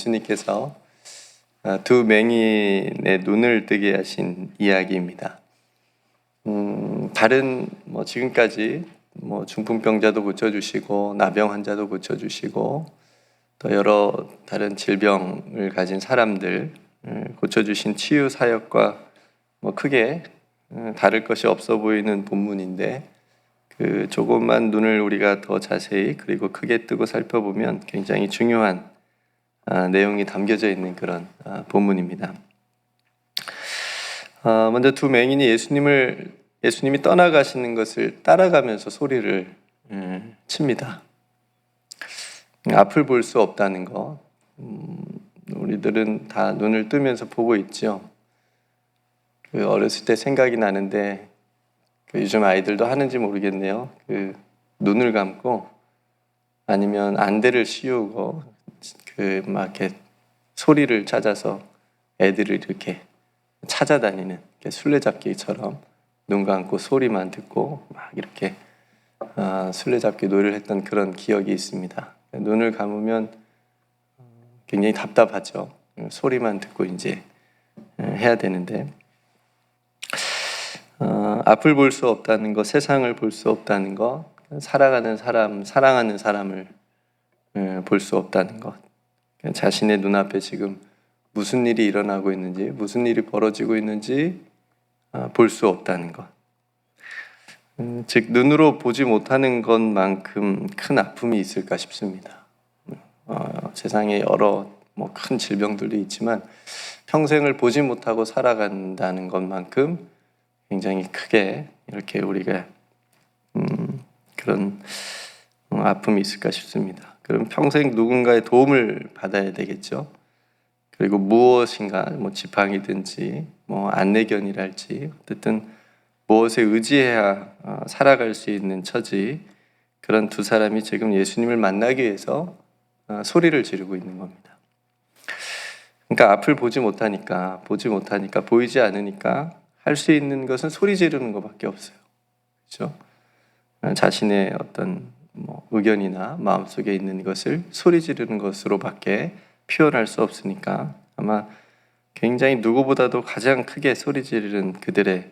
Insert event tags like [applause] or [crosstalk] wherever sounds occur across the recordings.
예수님께서 아, 두 맹인의 눈을 뜨게 하신 이야기입니다. 음, 다른 뭐 지금까지 뭐 중풍병자도 고쳐주시고 나병 환자도 고쳐주시고 또 여러 다른 질병을 가진 사람들 을 고쳐주신 치유 사역과 뭐 크게 음, 다를 것이 없어 보이는 본문인데 그 조금만 눈을 우리가 더 자세히 그리고 크게 뜨고 살펴보면 굉장히 중요한 아, 내용이 담겨져 있는 그런 아, 본문입니다. 아, 먼저 두 맹인이 예수님을 예수님이 떠나가시는 것을 따라가면서 소리를 음, 칩니다. 앞을 볼 수 없다는 거. 음, 우리들은 다 눈을 뜨면서 보고 있죠. 그 어렸을 때 생각이 나는데 그 요즘 아이들도 하는지 모르겠네요. 그 눈을 감고 아니면 안대를 씌우고 그 막 이렇게 소리를 찾아서 애들을 이렇게 찾아다니는 이렇게 술래잡기처럼 눈 감고 소리만 듣고 막 이렇게 아, 술래잡기 놀이를 했던 그런 기억이 있습니다. 눈을 감으면 굉장히 답답하죠. 소리만 듣고 이제 해야 되는데 어, 앞을 볼 수 없다는 것, 세상을 볼 수 없다는 것, 살아가는 사람, 사랑하는 사람을 볼 수 없다는 것, 자신의 눈앞에 지금 무슨 일이 일어나고 있는지, 무슨 일이 벌어지고 있는지 어, 볼수 없다는 것. 음, 즉 눈으로 보지 못하는 것만큼 큰 아픔이 있을까 싶습니다. 어, 세상에 여러 뭐 큰 질병들도 있지만 평생을 보지 못하고 살아간다는 것만큼 굉장히 크게 이렇게 우리가 음, 그런 어, 아픔이 있을까 싶습니다. 그럼 평생 누군가의 도움을 받아야 되겠죠. 그리고 무엇인가 뭐 지팡이든지 뭐 안내견이랄지 어쨌든 무엇에 의지해야 어, 살아갈 수 있는 처지 그런 두 사람이 지금 예수님을 만나기 위해서 어, 소리를 지르고 있는 겁니다. 그러니까 앞을 보지 못하니까 보지 못하니까 보이지 않으니까 할 수 있는 것은 소리 지르는 것밖에 없어요. 그렇죠? 자신의 어떤 뭐 의견이나 마음속에 있는 것을 소리 지르는 것으로밖에 표현할 수 없으니까 아마 굉장히 누구보다도 가장 크게 소리 지르는 그들의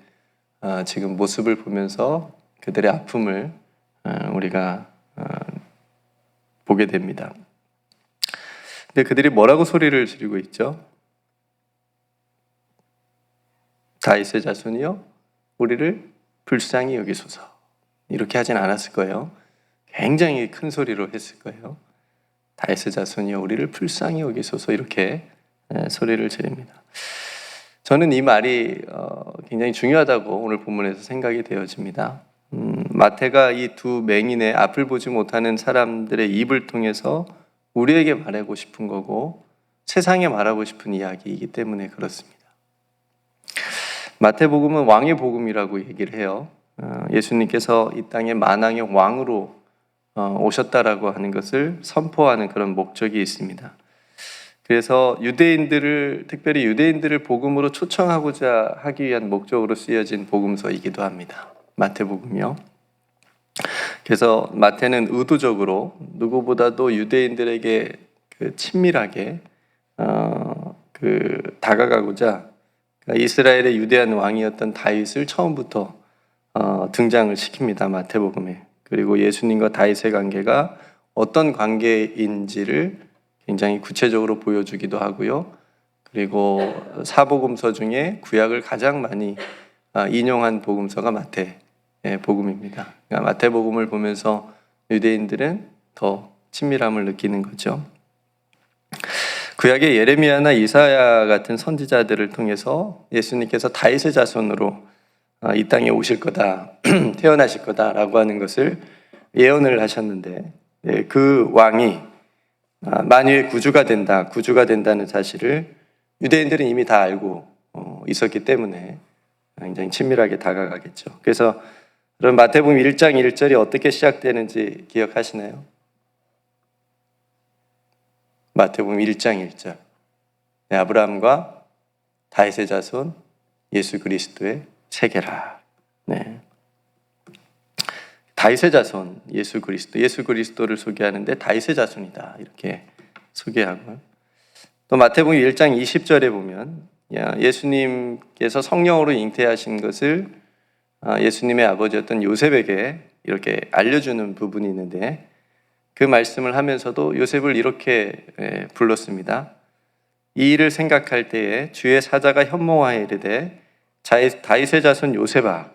어, 지금 모습을 보면서 그들의 아픔을 어, 우리가 어, 보게 됩니다. 근데 그들이 뭐라고 소리를 지르고 있죠? 다윗의 자손이요, 우리를 불쌍히 여기소서. 이렇게 하진 않았을 거예요. 굉장히 큰 소리로 했을 거예요. 다윗의 자손이요, 우리를 불쌍히 여기소서. 이렇게 소리를 지릅니다. 저는 이 말이 어, 굉장히 중요하다고 오늘 본문에서 생각이 되어집니다. 음, 마태가 이 두 맹인의 앞을 보지 못하는 사람들의 입을 통해서 우리에게 말하고 싶은 거고 세상에 말하고 싶은 이야기이기 때문에 그렇습니다. 마태복음은 왕의 복음이라고 얘기를 해요. 어, 예수님께서 이 땅에 만왕의 왕으로 어, 오셨다라고 하는 것을 선포하는 그런 목적이 있습니다. 그래서 유대인들을 특별히 유대인들을 복음으로 초청하고자 하기 위한 목적으로 쓰여진 복음서이기도 합니다. 마태복음이요. 그래서 마태는 의도적으로 누구보다도 유대인들에게 그 친밀하게 어, 그 다가가고자 그러니까 이스라엘의 유대한 왕이었던 다윗을 처음부터 어, 등장을 시킵니다. 마태복음에. 그리고 예수님과 다윗의 관계가 어떤 관계인지를 굉장히 구체적으로 보여주기도 하고요. 그리고 사복음서 중에 구약을 가장 많이 아, 인용한 복음서가 마태 복음입니다. 그러니까 마태 복음을 보면서 유대인들은 더 친밀함을 느끼는 거죠. 구약의 예레미야나 이사야 같은 선지자들을 통해서 예수님께서 다윗의 자손으로 아, 이 땅에 오실 거다, [clears throat] 태어나실 거다라고 하는 것을 예언을 하셨는데 예, 그 왕이 아, 만유의 구주가 된다, 구주가 된다는 사실을 유대인들은 이미 다 알고 어, 있었기 때문에 굉장히 친밀하게 다가가겠죠. 그래서 그럼 마태복음 1장 1절이 어떻게 시작되는지 기억하시나요? 마태복음 1장 1절. 네, 아브라함과 다윗의 자손 예수 그리스도의 세계라. 네. 다윗의 자손 예수 그리스도 예수 그리스도를 소개하는데 다윗의 자손이다 이렇게 소개하고 또 마태복음 1장 20절에 보면 야, 예수님께서 성령으로 잉태하신 것을 아, 예수님의 아버지였던 요셉에게 이렇게 알려주는 부분이 있는데 그 말씀을 하면서도 요셉을 이렇게 예, 불렀습니다. 이 일을 생각할 때에 주의 사자가 현몽하에 이르되 다윗의 자손 요셉아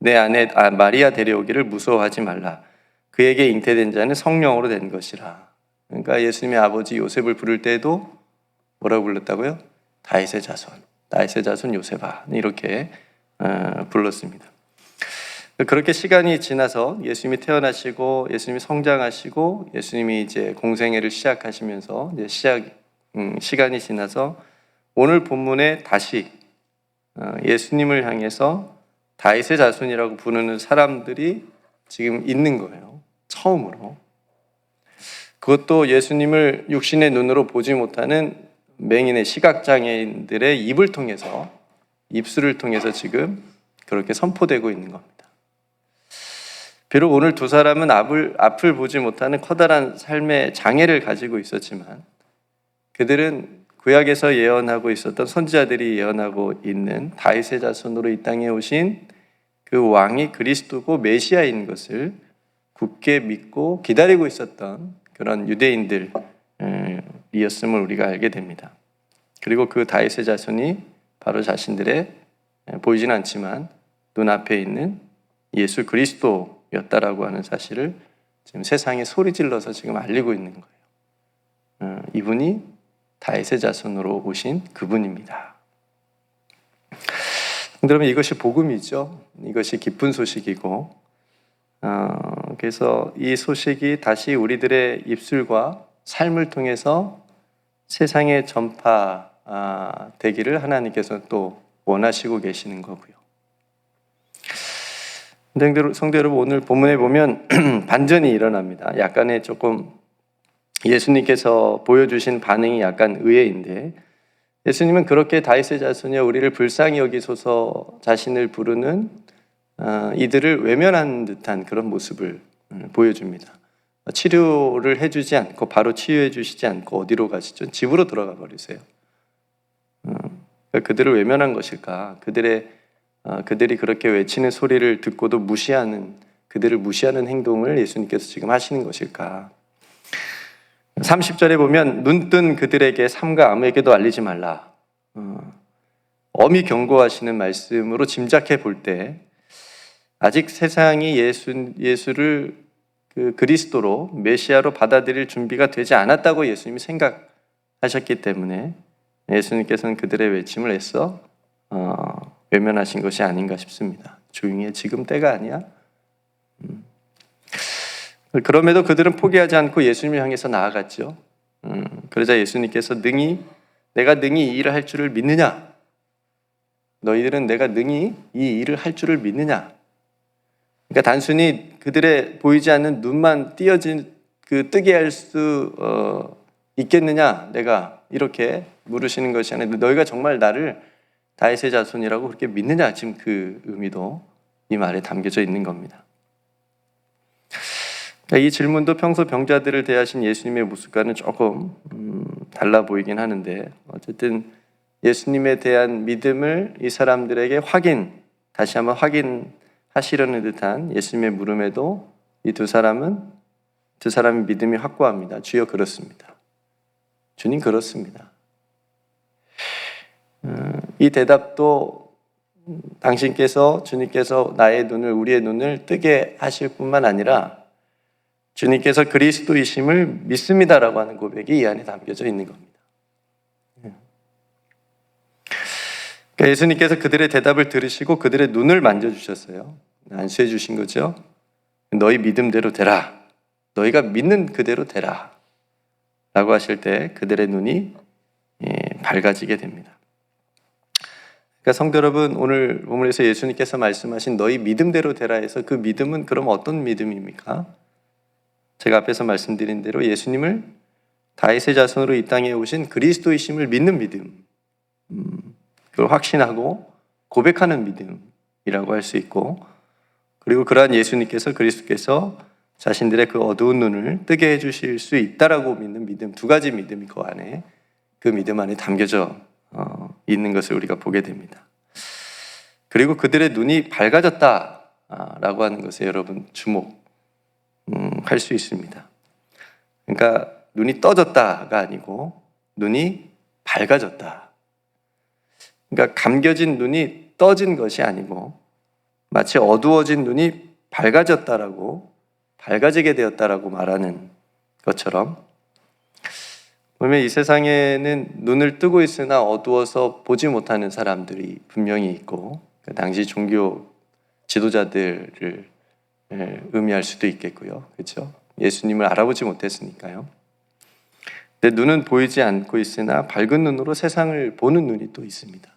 내 아내 아, 마리아 데려오기를 무서워하지 말라 그에게 잉태된 자는 성령으로 된 것이라 그러니까 예수님의 아버지 요셉을 부를 때에도 뭐라고 불렀다고요? 다윗의 자손 다윗의 자손 요셉아 이렇게 어, 불렀습니다. 그렇게 시간이 지나서 예수님이 태어나시고 예수님이 성장하시고 예수님이 이제 공생애를 시작하시면서 이제 시작 음, 시간이 지나서 오늘 본문에 다시 어, 예수님을 향해서 다윗의 자손이라고 부르는 사람들이 지금 있는 거예요. 처음으로. 그것도 예수님을 육신의 눈으로 보지 못하는 맹인의 시각장애인들의 입을 통해서 입술을 통해서 지금 그렇게 선포되고 있는 겁니다. 비록 오늘 두 사람은 앞을, 앞을 보지 못하는 커다란 삶의 장애를 가지고 있었지만 그들은 구약에서 예언하고 있었던 선지자들이 예언하고 있는 다윗의 자손으로 이 땅에 오신 그 왕이 그리스도고 메시아인 것을 굳게 믿고 기다리고 있었던 그런 유대인들이었음을 우리가 알게 됩니다. 그리고 그 다윗의 자손이 바로 자신들의 보이지는 않지만 눈앞에 있는 예수 그리스도였다라고 하는 사실을 지금 세상에 소리 질러서 지금 알리고 있는 거예요. 어, 이분이 다윗의 자손으로 오신 그분입니다. 그러면 이것이 복음이죠. 이것이 기쁜 소식이고, 어, 그래서 이 소식이 다시 우리들의 입술과 삶을 통해서 세상에 전파되기를 하나님께서 또 원하시고 계시는 거고요. 여러분 오늘 본문에 보면 [clears throat] 반전이 일어납니다. 약간의 조금 예수님께서 보여주신 반응이 약간 의외인데 예수님은 그렇게 다윗의 자손이여 우리를 불쌍히 여기소서 자신을 부르는 어, 이들을 외면한 듯한 그런 모습을 음, 보여줍니다. 치료를 해주지 않고 바로 치유해 주시지 않고 어디로 가시죠? 집으로 돌아가 버리세요. 음, 그들을 외면한 것일까? 그들의 어, 그들이 그렇게 외치는 소리를 듣고도 무시하는 그들을 무시하는 행동을 예수님께서 지금 하시는 것일까? 30절에 보면 눈뜬 그들에게 삼가 아무에게도 알리지 말라. 어, 엄히 경고하시는 말씀으로 짐작해 볼 때 아직 세상이 예수 예수를 그 그리스도로 메시아로 받아들일 준비가 되지 않았다고 예수님이 생각하셨기 때문에 예수님께서는 그들의 외침을 애써 어, 외면하신 것이 아닌가 싶습니다. 조용히 해. 지금 때가 아니야. 음. 그럼에도 그들은 포기하지 않고 예수님을 향해서 나아갔죠. 음, 그러자 예수님께서 능히 내가 능히 이 일을 할 줄을 믿느냐? 너희들은 내가 능히 이 일을 할 줄을 믿느냐? 그러니까 단순히 그들의 보이지 않는 눈만 띄어진 그 뜨게 할수 어, 있겠느냐? 내가 이렇게 물으시는 것이 아니라 너희가 정말 나를 다윗의 자손이라고 그렇게 믿느냐? 지금 그 의미도 이 말에 담겨져 있는 겁니다. 그러니까 이 질문도 평소 병자들을 대하신 예수님의 모습과는 조금 음, 달라 보이긴 하는데 어쨌든 예수님에 대한 믿음을 이 사람들에게 확인 다시 한번 확인하시려는 듯한 예수님의 물음에도 이 두 사람은 두 사람의 믿음이 확고합니다. 주여 그렇습니다. 주님 그렇습니다. 음, 이 대답도 당신께서 주님께서 나의 눈을 우리의 눈을 뜨게 하실 뿐만 아니라 주님께서 그리스도이심을 믿습니다라고 하는 고백이 이 안에 담겨져 있는 겁니다. 그러니까 예수님께서 그들의 대답을 들으시고 그들의 눈을 만져주셨어요. 안수해 주신 거죠. 너희 믿음대로 되라. 너희가 믿는 그대로 되라. 라고 하실 때 그들의 눈이 예, 밝아지게 됩니다. 그러니까 성도 여러분 오늘 본문에서 예수님께서 말씀하신 너희 믿음대로 되라 해서 그 믿음은 그럼 어떤 믿음입니까? 제가 앞에서 말씀드린 대로 예수님을 다윗의 자손으로 이 땅에 오신 그리스도이심을 믿는 믿음, 음, 그걸 확신하고 고백하는 믿음이라고 할 수 있고, 그리고 그러한 예수님께서 그리스도께서 자신들의 그 어두운 눈을 뜨게 해주실 수 있다라고 믿는 믿음 두 가지 믿음이 그 안에 그 믿음 안에 담겨져 어, 있는 것을 우리가 보게 됩니다. 그리고 그들의 눈이 밝아졌다라고 하는 것에 여러분 주목 할 수 있습니다. 그러니까 눈이 떠졌다가 아니고 눈이 밝아졌다. 그러니까 감겨진 눈이 떠진 것이 아니고 마치 어두워진 눈이 밝아졌다라고 밝아지게 되었다라고 말하는 것처럼 보면 이 세상에는 눈을 뜨고 있으나 어두워서 보지 못하는 사람들이 분명히 있고 그 당시 종교 지도자들을 예, 의미할 수도 있겠고요. 그렇죠? 예수님을 알아보지 못했으니까요. 근데 눈은 보이지 않고 있으나 밝은 눈으로 세상을 보는 눈이 또 있습니다.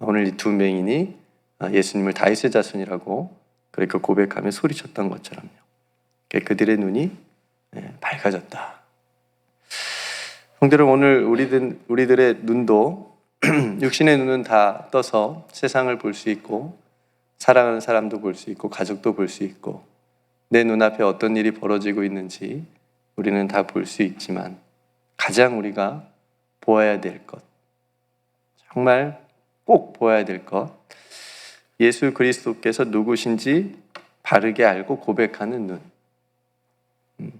오늘 이 두 맹인이 아, 예수님을 다윗의 자손이라고 그렇게 고백하며 소리쳤던 것처럼요. 그들의 눈이 예, 밝아졌다. 성대로 오늘 우리들, 우리들의 눈도 [clears throat] 육신의 눈은 다 떠서 세상을 볼 수 있고 사랑하는 사람도 볼 수 있고 가족도 볼 수 있고 내 눈앞에 어떤 일이 벌어지고 있는지 우리는 다 볼 수 있지만 가장 우리가 보아야 될 것, 정말 꼭 보아야 될 것, 예수 그리스도께서 누구신지 바르게 알고 고백하는 눈. 음.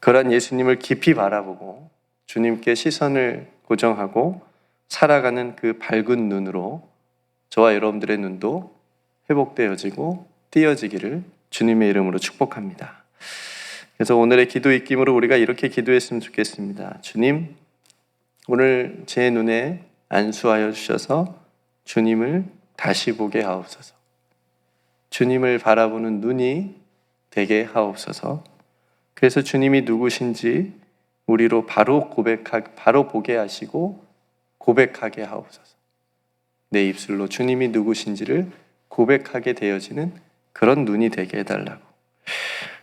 그러한 예수님을 깊이 바라보고 주님께 시선을 고정하고 살아가는 그 밝은 눈으로 저와 여러분들의 눈도 회복되어지고 띄어지기를 주님의 이름으로 축복합니다. 그래서 오늘의 기도 입김으로 우리가 이렇게 기도했으면 좋겠습니다. 주님, 오늘 제 눈에 안수하여 주셔서 주님을 다시 보게 하옵소서. 주님을 바라보는 눈이 되게 하옵소서. 그래서 주님이 누구신지 우리로 바로 고백하 바로 보게 하시고 고백하게 하옵소서. 내 입술로 주님이 누구신지를 고백하게 되어지는 그런 눈이 되게 해달라고.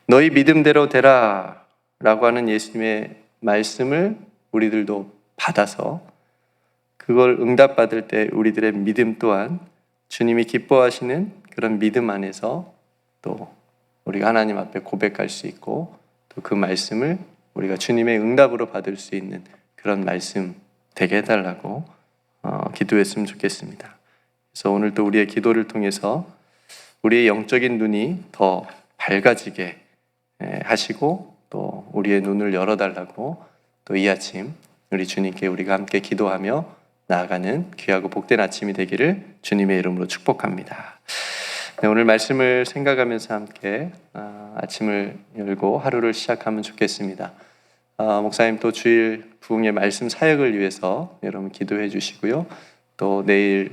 너희 믿음대로 되라 라고 하는 예수님의 말씀을 우리들도 받아서 그걸 응답받을 때 우리들의 믿음 또한 주님이 기뻐하시는 그런 믿음 안에서 또 우리가 하나님 앞에 고백할 수 있고 또 그 말씀을 우리가 주님의 응답으로 받을 수 있는 그런 말씀 되게 해달라고 어, 기도했으면 좋겠습니다. 그래서 오늘 또 우리의 기도를 통해서 우리의 영적인 눈이 더 밝아지게 에, 하시고 또 우리의 눈을 열어달라고 또 이 아침 우리 주님께 우리가 함께 기도하며 나아가는 귀하고 복된 아침이 되기를 주님의 이름으로 축복합니다. 네, 오늘 말씀을 생각하면서 함께 아, 아침을 열고 하루를 시작하면 좋겠습니다. 아, 목사님 또 주일 부흥의 말씀 사역을 위해서 여러분 기도해 주시고요. 또 내일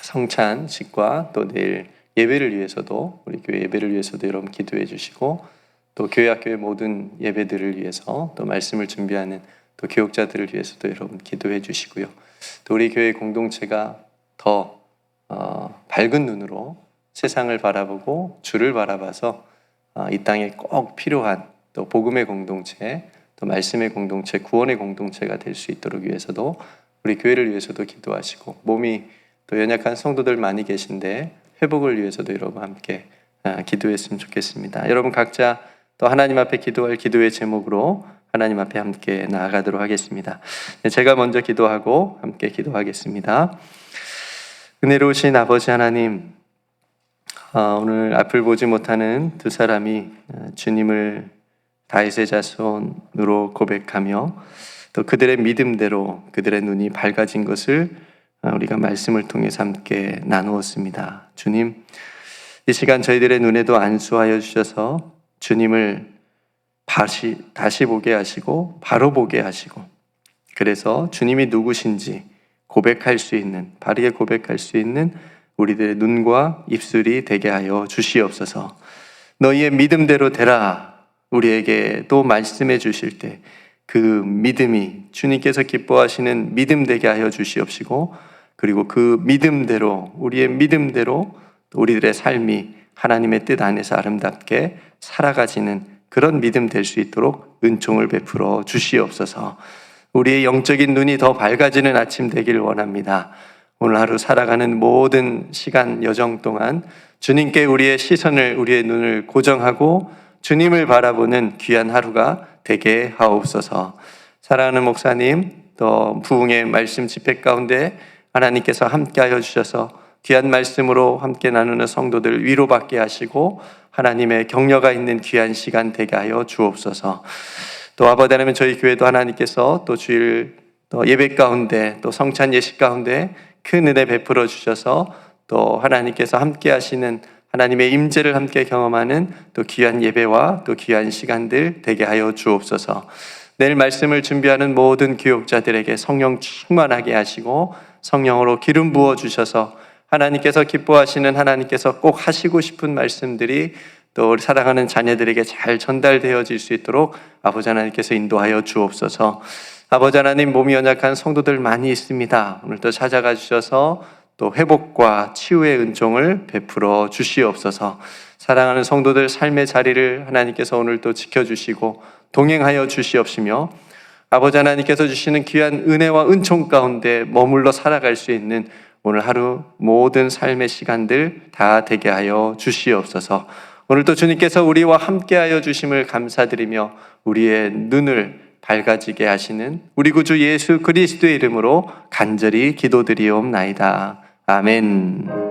성찬식과 또 내일 예배를 위해서도 우리 교회 예배를 위해서도 여러분 기도해 주시고 또 교회 학교의 모든 예배들을 위해서 또 말씀을 준비하는 또 교육자들을 위해서도 여러분 기도해 주시고요. 또 우리 교회 공동체가 더 어, 밝은 눈으로 세상을 바라보고 주를 바라봐서 어, 이 땅에 꼭 필요한 또 복음의 공동체, 또 말씀의 공동체, 구원의 공동체가 될 수 있도록 위해서도 우리 교회를 위해서도 기도하시고 몸이 또 연약한 성도들 많이 계신데 회복을 위해서도 여러분 함께 아, 기도했으면 좋겠습니다. 여러분 각자 또 하나님 앞에 기도할 기도의 제목으로 하나님 앞에 함께 나아가도록 하겠습니다. 네, 제가 먼저 기도하고 함께 기도하겠습니다. 은혜로우신 아버지 하나님, 어, 오늘 앞을 보지 못하는 두 사람이 어, 주님을 다윗의 자손으로 고백하며 또 그들의 믿음대로 그들의 눈이 밝아진 것을 어, 우리가 말씀을 통해서 함께 나누었습니다. 주님, 이 시간 저희들의 눈에도 안수하여 주셔서 주님을 다시, 다시 보게 하시고, 바로 보게 하시고, 그래서 주님이 누구신지 고백할 수 있는, 바르게 고백할 수 있는 우리들의 눈과 입술이 되게 하여 주시옵소서. 너희의 믿음대로 되라. 우리에게 또 말씀해 주실 때 그 믿음이 주님께서 기뻐하시는 믿음 되게 하여 주시옵시고 그리고 그 믿음대로 우리의 믿음대로 우리들의 삶이 하나님의 뜻 안에서 아름답게 살아가지는 그런 믿음 될 수 있도록 은총을 베풀어 주시옵소서. 우리의 영적인 눈이 더 밝아지는 아침 되길 원합니다. 오늘 하루 살아가는 모든 시간 여정 동안 주님께 우리의 시선을 우리의 눈을 고정하고 주님을 바라보는 귀한 하루가 되게 하옵소서. 사랑하는 목사님 또 부흥의 말씀 집회 가운데 하나님께서 함께하여 주셔서 귀한 말씀으로 함께 나누는 성도들 위로받게 하시고 하나님의 격려가 있는 귀한 시간 되게 하여 주옵소서. 또 아버지 하나님 저희 교회도 하나님께서 또 주일 또 예배 가운데 또 성찬 예식 가운데 큰 은혜 베풀어 주셔서 또 하나님께서 함께 하시는 하나님의 임재를 함께 경험하는 또 귀한 예배와 또 귀한 시간들 되게 하여 주옵소서. 내일 말씀을 준비하는 모든 교육자들에게 성령 충만하게 하시고 성령으로 기름 부어 주셔서 하나님께서 기뻐하시는 하나님께서 꼭 하시고 싶은 말씀들이 또 우리 사랑하는 자녀들에게 잘 전달되어질 수 있도록 아버지 하나님께서 인도하여 주옵소서. 아버지 하나님 몸이 연약한 성도들 많이 있습니다. 오늘도 찾아가 주셔서 또 회복과 치유의 은총을 베풀어 주시옵소서. 사랑하는 성도들 삶의 자리를 하나님께서 오늘 또 지켜주시고 동행하여 주시옵시며 아버지 하나님께서 주시는 귀한 은혜와 은총 가운데 머물러 살아갈 수 있는 오늘 하루 모든 삶의 시간들 다 되게 하여 주시옵소서. 오늘도 주님께서 우리와 함께하여 주심을 감사드리며 우리의 눈을 밝아지게 하시는 우리 구주 예수 그리스도의 이름으로 간절히 기도드리옵나이다. 아멘.